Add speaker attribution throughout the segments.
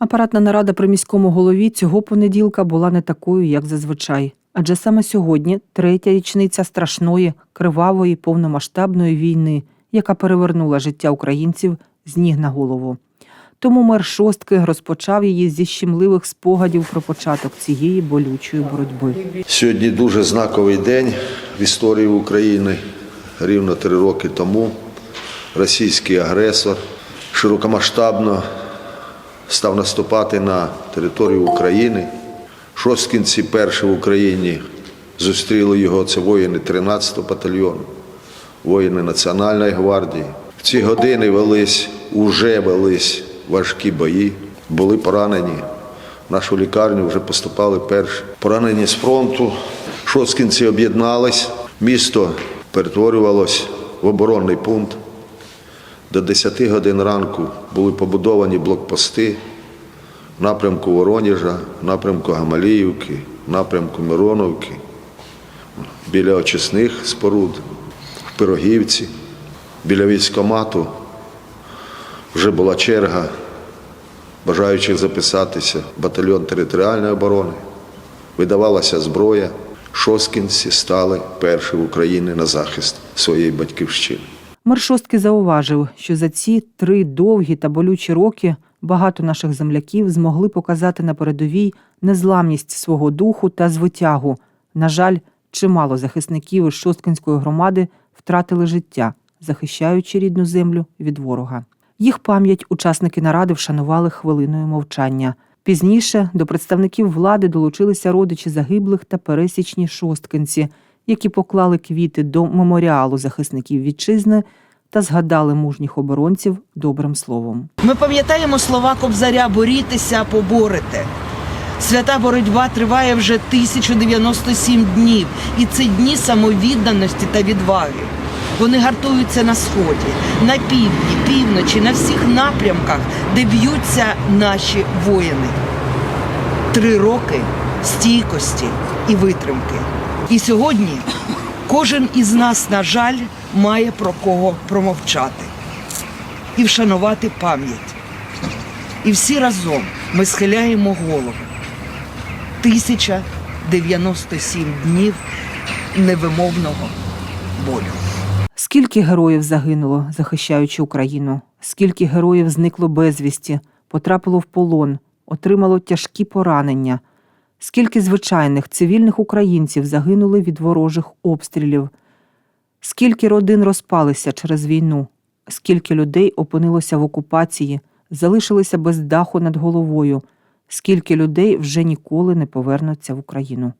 Speaker 1: Апаратна нарада при міському голові цього понеділка була не такою, як зазвичай. Адже саме сьогодні третя річниця страшної, кривавої, повномасштабної війни, яка перевернула життя українців з ніг на голову. Тому мер шостки розпочав її зі щемливих спогадів про початок цієї болючої боротьби.
Speaker 2: Сьогодні дуже знаковий день в історії України. Рівно три роки тому російський агресор широкомасштабно став наступати на територію України. Шосткінці перші в Україні зустріли його. Це воїни 13-го батальйону, воїни Національної гвардії. В ці години велись, уже велись важкі бої, були поранені. В нашу лікарню вже поступали перші поранені з фронту. Шосткінці об'єднались, місто перетворювалось в оборонний пункт. До 10 годин ранку були побудовані блокпости в напрямку Воронежа, в напрямку Гамаліївки, в напрямку Мироновки, біля очисних споруд, в Пирогівці, біля військомату. Вже була черга бажаючих записатися в батальйон територіальної оборони. Видавалася зброя. Шосткінці стали перші в Україні на захист своєї батьківщини.
Speaker 1: Мер шостки зауважив, що за ці три довгі та болючі роки багато наших земляків змогли показати на передовій незламність свого духу та звитягу. На жаль, чимало захисників із Шосткинської громади втратили життя, захищаючи рідну землю від ворога. Їх пам'ять учасники наради вшанували хвилиною мовчання. Пізніше до представників влади долучилися родичі загиблих та пересічні шосткинці, які поклали квіти до меморіалу захисників вітчизни та згадали мужніх оборонців добрим словом.
Speaker 3: Ми пам'ятаємо слова Кобзаря борітеся, поборете. Свята боротьба триває вже 1097 днів, і це дні самовідданості та відваги. Вони гартуються на сході, на півдні, півночі, на всіх напрямках, де б'ються наші воїни. Три роки стійкості і витримки. І сьогодні кожен із нас, на жаль, має про кого промовчати і вшанувати пам'ять. І всі разом ми схиляємо голову. 1097 днів невимовного болю.
Speaker 1: Скільки героїв загинуло, захищаючи Україну, скільки героїв зникло безвісті, потрапило в полон, отримало тяжкі поранення, скільки звичайних цивільних українців загинули від ворожих обстрілів, скільки родин розпалися через війну, скільки людей опинилося в окупації, залишилися без даху над головою, скільки людей вже ніколи не повернуться в Україну.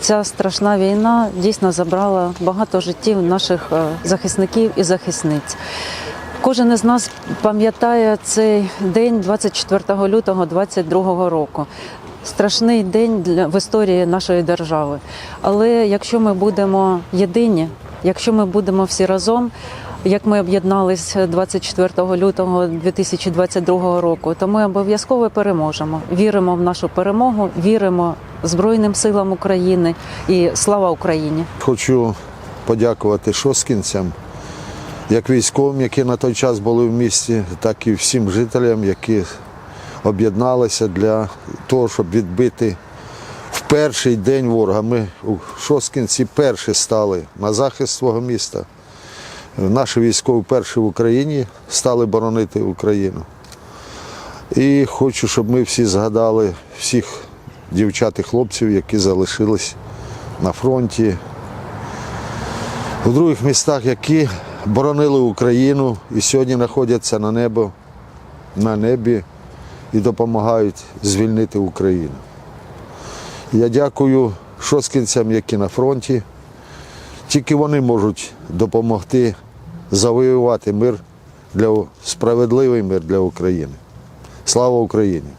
Speaker 4: Ця страшна війна дійсно забрала багато життів наших е, захисників і захисниць. Кожен із нас пам'ятає цей день 24 лютого 22 року. Страшний день для в історії нашої держави. Але якщо ми будемо єдині, якщо ми будемо всі разом, як ми об'єднались 24 лютого 2022 року, то ми обов'язково переможемо. Віримо в нашу перемогу, віримо Збройним силам України і слава Україні!
Speaker 2: Хочу подякувати шосткінцям, як військовим, які на той час були в місті, так і всім жителям, які об'єдналися для того, щоб відбити в перший день ворога. Ми у Шосткінці перші стали на захист свого міста. Наші військові перші в Україні стали боронити Україну. І хочу, щоб ми всі згадали всіх дівчат і хлопців, які залишились на фронті, у других містах, які боронили Україну і сьогодні знаходяться на небо, на небі і допомагають звільнити Україну. Я дякую шосткінцям, які на фронті. Тільки вони можуть допомогти завоювати мир для справедливий мир для України. Слава Україні!